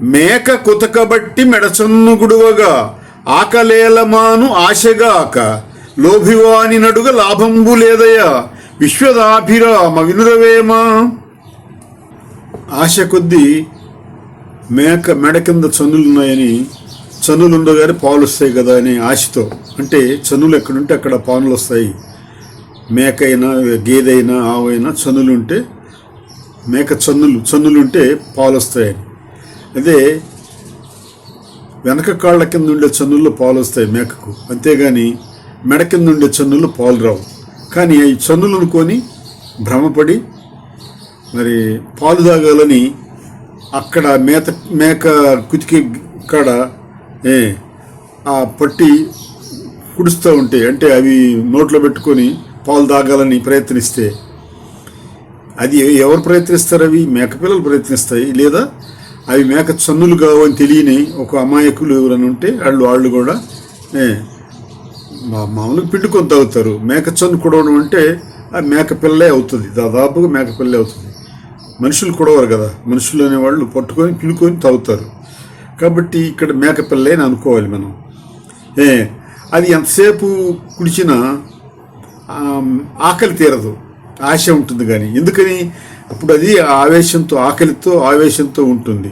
మేక కుతకబట్టి మెడచన్నుగుడువగా ఆకలేలమాను ఆశగాక లోభివాని నడుగ లాభంబు లేదయ్యా విశ్వదాభిరామ వినురవేమా? ఆశ కొద్దీ మేక మెడ కింద చనులున్నాయని చనులుండగానే పాలు వస్తాయి కదా అని ఆశతో అంటే చనులు ఎక్కడుంటే అక్కడ పానులు వస్తాయి మేక అయినా గేదైనా ఆవైనా చనులుంటే మేక చన్నులు చన్నులుంటే పాలు వస్తాయని అదే వెనక కాళ్ళ కింద ఉండే చన్నుల్లో పాలు వస్తాయి మేకకు. అంతేగాని మెడ కింద ఉండే చన్నులు పాలు రావు కానీ ఈ చన్నులను కొని భ్రమపడి మరి పాలు తాగాలని అక్కడ మేత మేక కుతికి కాడ ఏ ఆ పట్టి కుడుస్తూ ఉంటే అంటే అవి నోట్లో పెట్టుకొని పాలు తాగాలని ప్రయత్నిస్తే అది ఎవరు ప్రయత్నిస్తారు అవి? మేక పిల్లలు ప్రయత్నిస్తాయి లేదా అవి మేక చన్నులు కావు అని తెలియని ఒక అమాయకులు ఎవరైనా ఉంటే వాళ్ళు వాళ్ళు కూడా మా- మామూలుగా పిండుకొని తాగుతారు. మేక చన్ను కుడవడం అంటే ఆ మేక పిల్లే అవుతుంది. దాదాపుగా మేక పిల్లే అవుతుంది. మనుషులు కుడవరు కదా. మనుషులు అనేవాళ్ళు పట్టుకొని పిండుకొని తాగుతారు. కాబట్టి ఇక్కడ మేక పిల్లే అని అనుకోవాలి మనం. ఏ అది ఎంతసేపు కుడిచినా ఆకలి తీరదు. ఆశ ఉంటుంది కానీ. ఎందుకని? అప్పుడు అది ఆవేశంతో ఆకలితో ఆవేశంతో ఉంటుంది.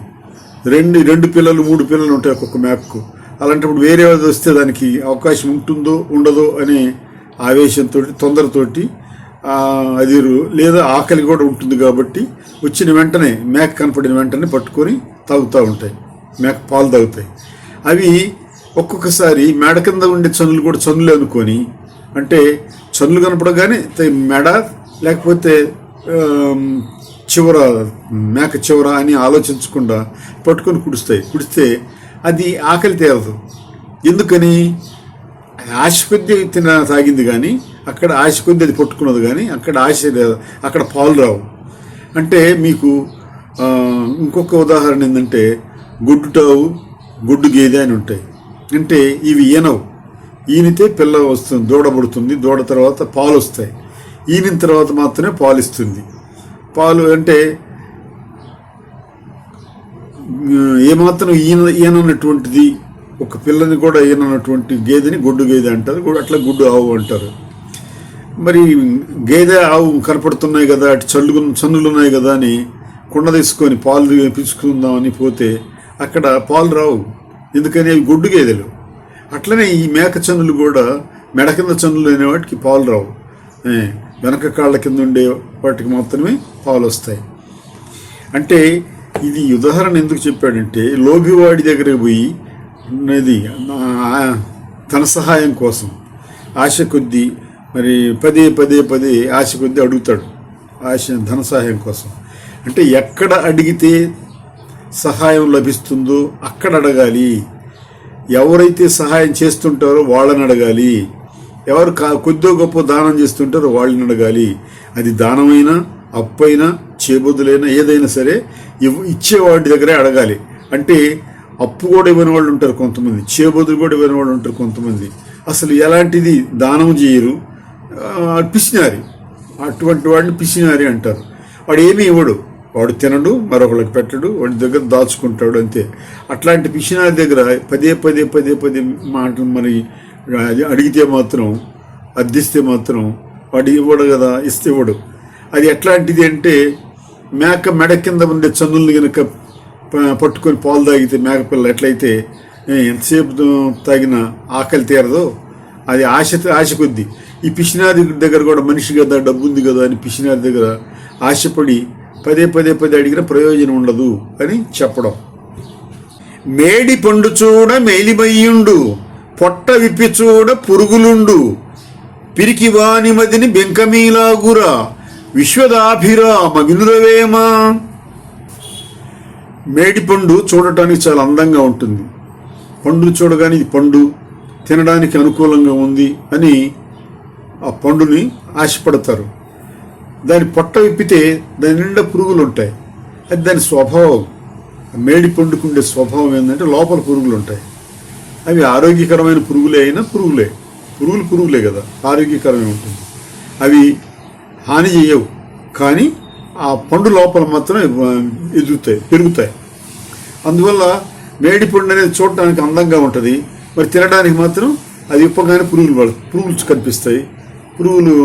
రెండు రెండు పిల్లలు మూడు పిల్లలు ఉంటాయి ఒక్కొక్క మేకకు అలాంటప్పుడు వేరే వస్తే దానికి అవకాశం ఉంటుందో ఉండదో అనే ఆవేశంతో తొందరతోటి అది లేదా ఆకలి కూడా ఉంటుంది కాబట్టి వచ్చిన వెంటనే మేక కనపడిన వెంటనే పట్టుకొని తాగుతూ ఉంటాయి. మేక పాలు తాగుతాయి. అవి ఒక్కొక్కసారి మేడ కింద ఉండే చనులు కూడా చనులు అనుకొని అంటే చనులు కనపడగానే మెడ లేకపోతే చివర మేక చివర అని ఆలోచించకుండా పట్టుకొని కుడుస్తాయి. కుడిస్తే అది ఆకలి తేరదు. ఎందుకని? ఆశ కొద్దీ తిన తాగింది కానీ అక్కడ ఆశ కొద్దీ అది పట్టుకున్నది కానీ అక్కడ ఆశ లేదు. అక్కడ పాలు రావు. అంటే మీకు ఇంకొక ఉదాహరణ ఏంటంటే గుడ్డు టావు గుడ్డు గేదె అని ఉంటాయి. అంటే ఇవి ఈనవు. ఈనితే పిల్ల వస్తుంది దూడబడుతుంది దూడ తర్వాత పాలు వస్తాయి. ఈనిన తర్వాత మాత్రమే పాలు ఇస్తుంది పాలు అంటే ఏమాత్రం ఈయన ఈయనన్నటువంటిది ఒక పిల్లని కూడా ఈయనన్నటువంటి గేదెని గుడ్డు గేదె అంటారు అట్లా గుడ్డు ఆవు అంటారు. మరి గేదె ఆవు కనపడుతున్నాయి కదా అటు చల్లు చన్నులు ఉన్నాయి కదా అని కుండ తీసుకొని పాలు పిచ్చుకుందామని పోతే అక్కడ పాలు రావు. ఎందుకని? అవి గుడ్డు గేదెలు. అట్లనే ఈ మేక చన్నులు కూడా మెడ కింద చన్నులు అనే వాటికి పాలు రావు. వెనక కాళ్ళ కింద ఉండే వాటికి మాత్రమే పాలు వస్తాయి. అంటే ఇది ఉదాహరణ ఎందుకు చెప్పాడంటే లోభివాడి దగ్గరికి పోయి ఉన్నది ధన తన సహాయం కోసం. ఆశ కొద్దీ మరి పదే పదే పదే ఆశ కొద్దీ అడుగుతాడు ఆశ ధన సహాయం కోసం. అంటే ఎక్కడ అడిగితే సహాయం లభిస్తుందో అక్కడ అడగాలి. ఎవరైతే సహాయం చేస్తుంటారో వాళ్ళని అడగాలి. ఎవరు కా కొద్దో గొప్ప దానం చేస్తుంటారో వాళ్ళని అడగాలి. అది దానమైనా అప్పైనా చేబుద్దులైనా ఏదైనా సరే ఇవ్ ఇచ్చేవాడి దగ్గరే అడగాలి. అంటే అప్పు కూడా ఇవ్వని వాళ్ళు ఉంటారు కొంతమంది. చేబుద్దులు కూడా ఇవ్వని వాళ్ళు ఉంటారు కొంతమంది. అసలు ఎలాంటిది దానం చేయరు? పిసినారి. అటువంటి వాడిని పిసినారి అంటారు. వాడు ఏమీ ఇవ్వడు. వాడు తినడు మరొకళ్ళకి పెట్టడు వాడి దగ్గర దాచుకుంటాడు అంతే. అట్లాంటి పిసినారి దగ్గర పదే పదే పదే పదే మాటలు మరి అడిగితే మాత్రం అద్దిస్తే మాత్రం వాడు ఇవ్వడు కదా ఇస్తే ఇవ్వడు. అది ఎట్లాంటిది అంటే మేక మెడ కింద ఉండే చనుల్ని కనుక పట్టుకొని పాలు తాగితే మేకపిల్ల ఎట్లయితే ఎంతసేపు తాగిన ఆకలి తీరదో అది ఆశ ఆశ కొద్ది. ఈ పిసినారి దగ్గర కూడా మనిషి కదా డబ్బు ఉంది కదా అని పిసినారి దగ్గర ఆశపడి పదే పదే పదే అడిగిన ప్రయోజనం ఉండదు అని చెప్పడం. మేడి పండు చూడ మేలిమయ్యుండు. పొట్ట విప్పి చూడ పురుగులుండు. పిరికి వాని మదిని బెంకమీలాగురా. విశ్వదాభిరామ వినురవేమా. మేడి పండు చూడటానికి చాలా అందంగా ఉంటుంది. పండును చూడగానే ఇది పండు తినడానికి అనుకూలంగా ఉంది అని ఆ పండుని ఆశపడతారు. దాని పొట్ట విప్పితే దాని నిండా పురుగులు ఉంటాయి అది దాని స్వభావం. ఆ మేడి పండుకుండే స్వభావం ఏంటంటే లోపల పురుగులు ఉంటాయి అవి ఆరోగ్యకరమైన పురుగులే అయినా పురుగులే. పురుగులు పురుగులే కదా ఆరోగ్యకరమే ఉంటుంది. అవి హాని చేయవు కానీ ఆ పండు లోపల మాత్రం ఎదుగుతాయి పెరుగుతాయి. అందువల్ల మేడిపండు అనేది చూడటానికి అందంగా ఉంటుంది మరి తినడానికి మాత్రం అది ఇప్పగానే పురుగులు పడ పురుగులు కనిపిస్తాయి పురుగులు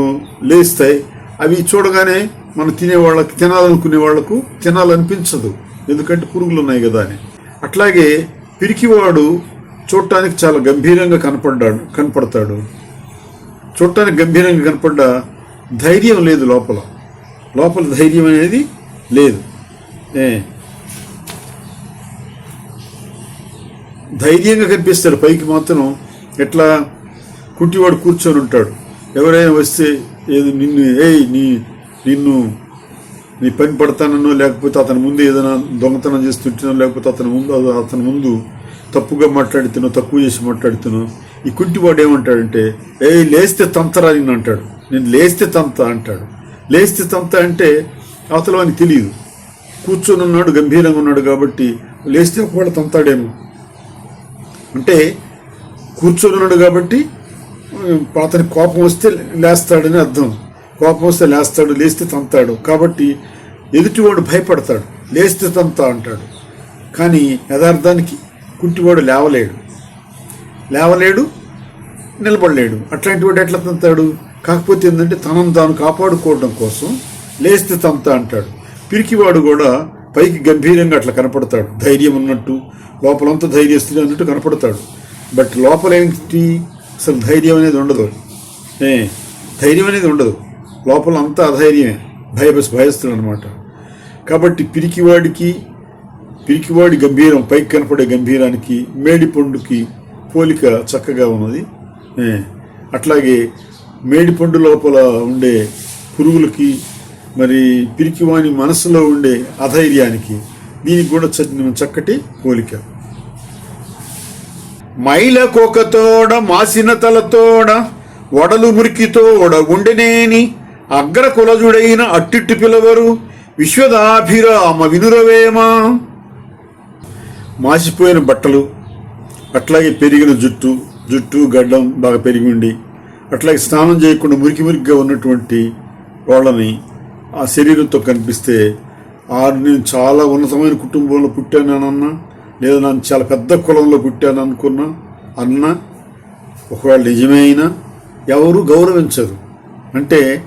లేస్తాయి. అవి చూడగానే మనం తినే వాళ్ళకి తినాలనుకునే వాళ్ళకు తినాలనిపించదు ఎందుకంటే పురుగులు ఉన్నాయి కదా అని. అట్లాగే పిరికివాడు చూడటానికి చాలా గంభీరంగా కనపడ్డాడు కనపడతాడు. చూడటానికి గంభీరంగా కనపడ్డా ధైర్యం లేదు లోపల. లోపల ధైర్యం అనేది లేదు. ఏ. ధైర్యంగా కనిపిస్తాడు. పైకి మాత్రం ఎట్లా కుట్టివాడు కూర్చొని ఉంటాడు. ఎవరైనా వస్తే ఏది నిన్ను ఏయ్ నీ నిన్ను నీ పని పడతానో లేకపోతే అతని ముందు ఏదైనా దొంగతనం చేస్తుంటానో లేకపోతే అతని ముందు అతని ముందు తప్పుగా మాట్లాడుతున్నావు తక్కువ చేసి మాట్లాడుతున్నావు. ఈ కుంటివాడు ఏమంటాడంటే ఏ లేస్తే తంతరా నిన్ను అంటాడు. నేను లేస్తే తంత అంటాడు. లేస్తే తంత అంటే అవతల వానికి తెలియదు. కూర్చొని ఉన్నాడు గంభీరంగా ఉన్నాడు కాబట్టి లేస్తే ఒకవేళ తంతాడేమో. అంటే కూర్చొని ఉన్నాడు కాబట్టి అతని కోపం వస్తే లేస్తాడని అర్థం. కోపం వస్తే లేస్తాడు లేస్తే తంతాడు. కాబట్టి ఎదుటివాడు భయపడతాడు. లేస్తే తంతా అంటాడు. కానీ యథార్థానికి కుంటివాడు లేవలేడు. లేవలేడు నిలబడలేడు. అట్లాంటి వాడు ఎట్లా తంతాడు? కాకపోతే ఏంటంటే తనను తాను కాపాడుకోవడం కోసం లేస్తే తంత అంటాడు. పిరికివాడు కూడా పైకి గంభీరంగా అట్లా కనపడతాడు. ధైర్యం ఉన్నట్టు లోపలంతా ధైర్యస్తులు అన్నట్టు కనపడతాడు. బట్ లోపల ఏంటి అసలు ధైర్యం అనేది ఉండదు. ఏ ధైర్యం అనేది ఉండదు. లోపల అంతా అధైర్యమే భయ భయస్తుడు అనమాట కాబట్టి పిరికివాడికి పిరికివాడి గంభీరం పైకి కనపడే గంభీరానికి మేడిపండుకి పోలిక చక్కగా ఉన్నది. అట్లాగే మేడిపండు లోపల ఉండే పురుగులకి మరి పిరికివాని మనసులో ఉండే అధైర్యానికి దీనికి కూడా చ- చక్కటి పోలిక. మైల కోకతోడ మాసిన తలతోడ వడలు మురికితోడ ఉండెనేని అగ్ర కులజుడైన అట్టిట్టు పిలవరు విశ్వదాభిరామ వినురవేమా? మాసిపోయిన బట్టలు అట్లాగే పెరిగిన జుట్టు జుట్టు గడ్డం బాగా పెరిగి ఉండి అట్లాగే స్నానం చేయకుండా మురికి మురికిగా ఉన్నటువంటి వాళ్ళని ఆ శరీరంతో కనిపిస్తే ఆ నేను చాలా ఉన్నతమైన కుటుంబంలో పుట్టానన్నా లేదా నన్ను చాలా పెద్ద కులంలో పుట్టాను అనుకున్నా అన్న ఒకవేళ నిజమే అయినా ఎవరు గౌరవించరు. అంటే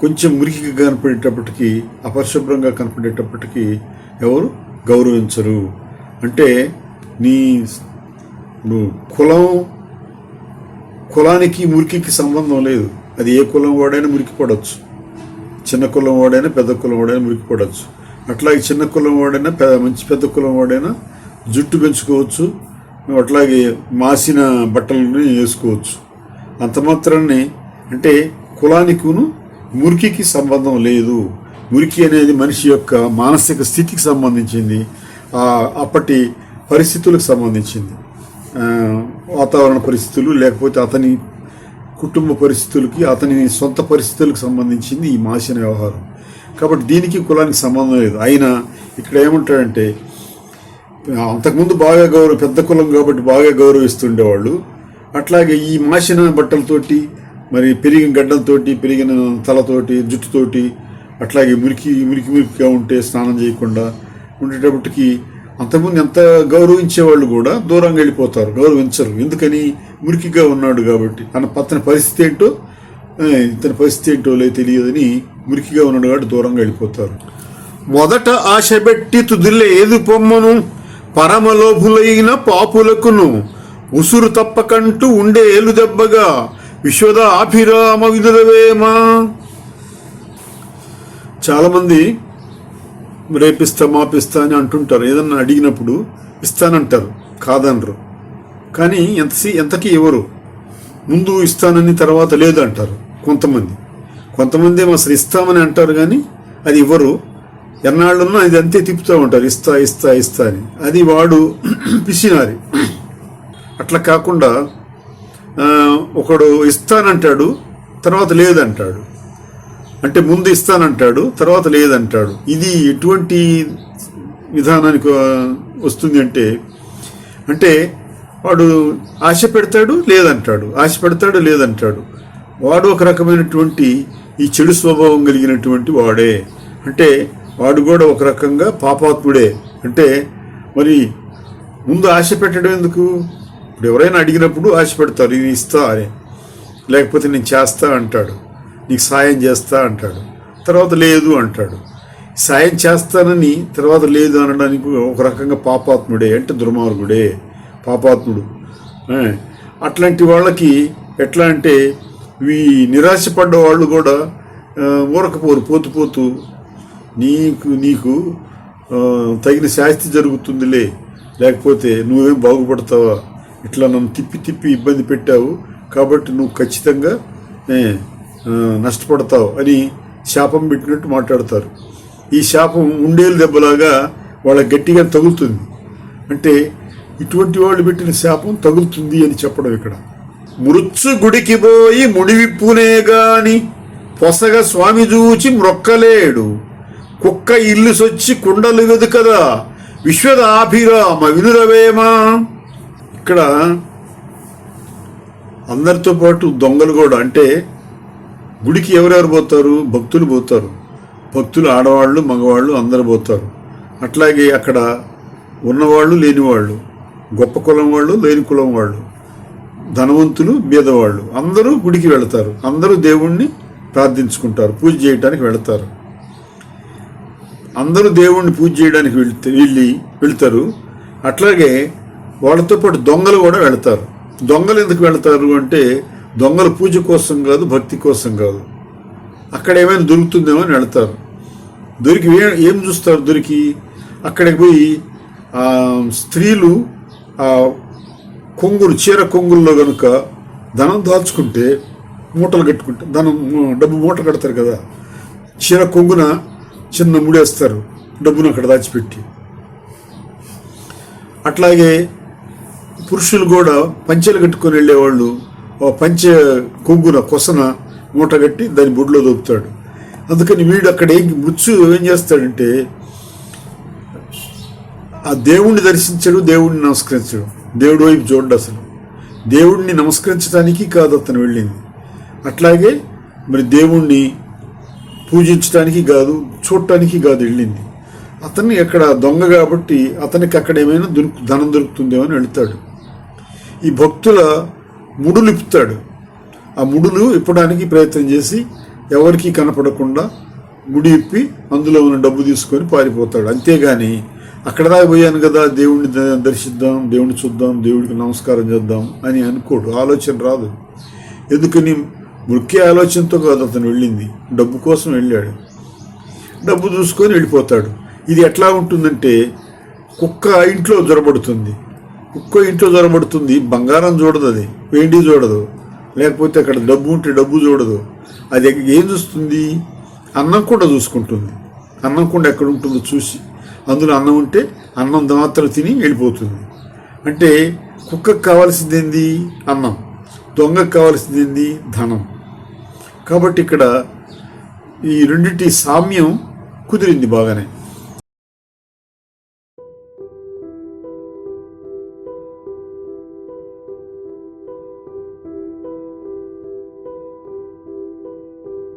కొంచెం మురికిగా కనపడేటప్పటికీ అపరిశుభ్రంగా కనపడేటప్పటికీ ఎవరు గౌరవించరు. అంటే నీ నువ్వు కులం కులానికి మురికికి సంబంధం లేదు. అది ఏ కులం వాడైనా మురికి పడవచ్చు చిన్న కులం వాడైనా పెద్ద కులం వాడైనా మురికి పడవచ్చు అట్లాగే చిన్న కులం వాడైనా పెద్ద మంచి పెద్ద కులం వాడైనా జుట్టు పెంచుకోవచ్చు. అట్లాగే మాసిన బట్టలని వేసుకోవచ్చు. అంత మాత్రాన్ని అంటే కులానికిను మురికికి సంబంధం లేదు. మురికి అనేది మనిషి యొక్క మానసిక స్థితికి సంబంధించింది. అప్పటి పరిస్థితులకు సంబంధించింది. వాతావరణ పరిస్థితులు లేకపోతే అతని కుటుంబ పరిస్థితులకి అతని సొంత పరిస్థితులకు సంబంధించింది ఈ మాసిన వ్యవహారం. కాబట్టి దీనికి కులానికి సంబంధం లేదు. అయినా ఇక్కడ ఏమంటాడంటే అంతకుముందు బాగా గౌరవ పెద్ద కులం కాబట్టి బాగా గౌరవిస్తుండేవాళ్ళు. అట్లాగే ఈ మాసిన బట్టలతోటి మరి పెరిగిన గడ్డలతోటి పెరిగిన తలతోటి జుట్టుతోటి అట్లాగే మురికి మురికి మురికిగా ఉంటే స్నానం చేయకుండా ఉండేటప్పటికి అంతకుముందు ఎంత గౌరవించేవాళ్ళు కూడా దూరంగా వెళ్ళిపోతారు గౌరవించరు. ఎందుకని? మురికిగా ఉన్నాడు కాబట్టి. అన్న అతని పరిస్థితి ఏంటో ఇతని పరిస్థితి ఏంటో లేదు తెలియదని మురికిగా ఉన్నాడు కాబట్టి దూరంగా వెళ్ళిపోతారు. మొదట ఆశ పెట్టి తుదిలేదు పొమ్మను పరమలోభులైన పాపులకును ఉసురు తప్పకంటూ ఉండే ఏలు దెబ్బగా విశ్వద అభిరామ విదురవేమా? చాలామంది రేపిస్తా మాపిస్తా అని అంటుంటారు. ఏదన్నా అడిగినప్పుడు ఇస్తానంటారు కాదనరు. కానీ ఎంత ఎంతకీ ఇవ్వరు ముందు ఇస్తానని తర్వాత లేదు అంటారు కొంతమంది. కొంతమంది ఏమో అసలు ఇస్తామని అంటారు కానీ అది ఇవ్వరు ఎన్నాళ్ళున్నా ఇది అంతే తిప్పుతూ ఉంటారు. ఇస్తా ఇస్తా ఇస్తా అని. అది వాడు పిసినారి. అట్లా కాకుండా ఒకడు ఇస్తానంటాడు తర్వాత లేదంటాడు. అంటే ముందు ఇస్తానంటాడు తర్వాత లేదంటాడు. ఇది ఎటువంటి విధానానికి వస్తుంది అంటే అంటే వాడు ఆశ పెడతాడు లేదంటాడు. ఆశ పెడతాడు లేదంటాడు. వాడు ఒక రకమైనటువంటి ఈ చెడు స్వభావం కలిగినటువంటి వాడే. అంటే వాడు కూడా ఒక రకంగా పాపాత్ముడే. అంటే మరి ముందు ఆశ పెట్టడం ఎందుకు? ఇప్పుడు ఎవరైనా అడిగినప్పుడు ఆశ పెడతారు ఇది ఇస్తా అని. లేకపోతే నేను చేస్తా అంటాడు. నీకు సాయం చేస్తా అంటాడు. తర్వాత లేదు అంటాడు. సాయం చేస్తానని తర్వాత లేదు అనడానికి ఒక రకంగా పాపాత్ముడే అంటే దుర్మార్గుడే పాపాత్ముడు. అట్లాంటి వాళ్ళకి ఎట్లా అంటే ఈ నిరాశపడ్డ వాళ్ళు కూడా ఊరకపోరు పోతు పోతూ నీకు నీకు తగిన శాస్తి జరుగుతుందిలే లేకపోతే నువ్వేం బాగుపడతావా? ఇట్లా నన్ను తిప్పి తిప్పి ఇబ్బంది పెట్టావు కాబట్టి నువ్వు ఖచ్చితంగా నష్టపడతావు అని శాపం పెట్టినట్టు మాట్లాడతారు. ఈ శాపం ఉండేలు దెబ్బలాగా వాళ్ళ గట్టిగా తగులుతుంది. అంటే ఇటువంటి వాళ్ళు పెట్టిన శాపం తగులుతుంది అని చెప్పడం ఇక్కడ. మృత్సు గుడికి పోయి ముడివిప్పునే గాని పొసగ స్వామి చూచి మ్రొక్కలేడు. కుక్క ఇల్లు సొచ్చి కుండలు వెదుకదా విశ్వదాభిరామ వినురవేమా? ఇక్కడ అందరితో పాటు దొంగలు కూడా అంటే గుడికి ఎవరెవరు పోతారు? భక్తులు పోతారు. భక్తులు ఆడవాళ్ళు మగవాళ్ళు అందరు పోతారు. అట్లాగే అక్కడ ఉన్నవాళ్ళు లేనివాళ్ళు గొప్ప కులం వాళ్ళు లేని కులం వాళ్ళు ధనవంతులు బీదవాళ్ళు అందరూ గుడికి వెళతారు. అందరూ దేవుణ్ణి ప్రార్థించుకుంటారు పూజ చేయడానికి వెళతారు. అందరూ దేవుణ్ణి పూజ చేయడానికి వెళ్తే వెళ్ళి వెళ్తారు. అట్లాగే వాళ్ళతో పాటు దొంగలు కూడా వెళతారు. దొంగలు ఎందుకు వెళతారు అంటే దొంగలు పూజ కోసం కాదు భక్తి కోసం కాదు. అక్కడ ఏమైనా దొరుకుతుందేమో అని వెళతారు దొరికి ఏం చూస్తారు దొరికి? అక్కడికి పోయి స్త్రీలు ఆ కొంగులు చీర కొంగుల్లో కనుక ధనం దాల్చుకుంటే మూటలు కట్టుకుంటే ధనం డబ్బు మూట కడతారు కదా. చీర కొంగున చిన్న ముడేస్తారు డబ్బును అక్కడ దాచిపెట్టి. అట్లాగే పురుషులు కూడా పంచెలు కట్టుకొని వెళ్ళేవాళ్ళు ఓ పంచె కొంగున కొసన మూట కట్టి దాని బొడ్లో దొరుకుతాడు అందుకని వీడు అక్కడ ఏం మృత్యు ఏం చేస్తాడంటే ఆ దేవుణ్ణి దర్శించడు దేవుణ్ణి నమస్కరించడు. దేవుడు వైపు చూడండి అసలు. దేవుణ్ణి నమస్కరించడానికి కాదు అతను వెళ్ళింది. అట్లాగే మరి దేవుణ్ణి పూజించడానికి కాదు చూడటానికి కాదు వెళ్ళింది. అతన్ని అక్కడ దొంగ కాబట్టి అతనికి అక్కడ ఏమైనా దొరుకు ధనం దొరుకుతుందేమో అని వెళ్తాడు ఈ భక్తుల ముడులు ఆ ముడులు ఇప్పడానికి ప్రయత్నం చేసి ఎవరికి కనపడకుండా ముడి ఇప్పి అందులో ఉన్న డబ్బు తీసుకొని పారిపోతాడు. అంతేగాని అక్కడ దాకా పోయాను కదా దేవుణ్ణి దర్శిద్దాం దేవుణ్ణి చూద్దాం దేవుడికి నమస్కారం చేద్దాం అని అనుకోడు. ఆలోచన రాదు. ఎందుకని? ముఖ్య ఆలోచనతో కాదు అతను వెళ్ళింది. డబ్బు కోసం వెళ్ళాడు. డబ్బు చూసుకొని వెళ్ళిపోతాడు. ఇది ఎట్లా ఉంటుందంటే కుక్క ఇంట్లో జొరబడుతుంది కుక్క ఇంట్లో దొరబడుతుంది బంగారం చూడదు అది వెండి చూడదు. లేకపోతే అక్కడ డబ్బు ఉంటే డబ్బు చూడదు. అది ఏం చూస్తుంది? అన్నం కూడా చూసుకుంటుంది. అన్నం కూడా ఎక్కడ ఉంటుందో చూసి అందులో అన్నం ఉంటే అన్నం మాత్రం తిని వెళ్ళిపోతుంది. అంటే కుక్కకు కావాల్సింది ఏంది? అన్నం. దొంగకు కావాల్సింది ఏంది? ధనం. కాబట్టి ఇక్కడ ఈ రెండింటి సామ్యం కుదిరింది బాగానే.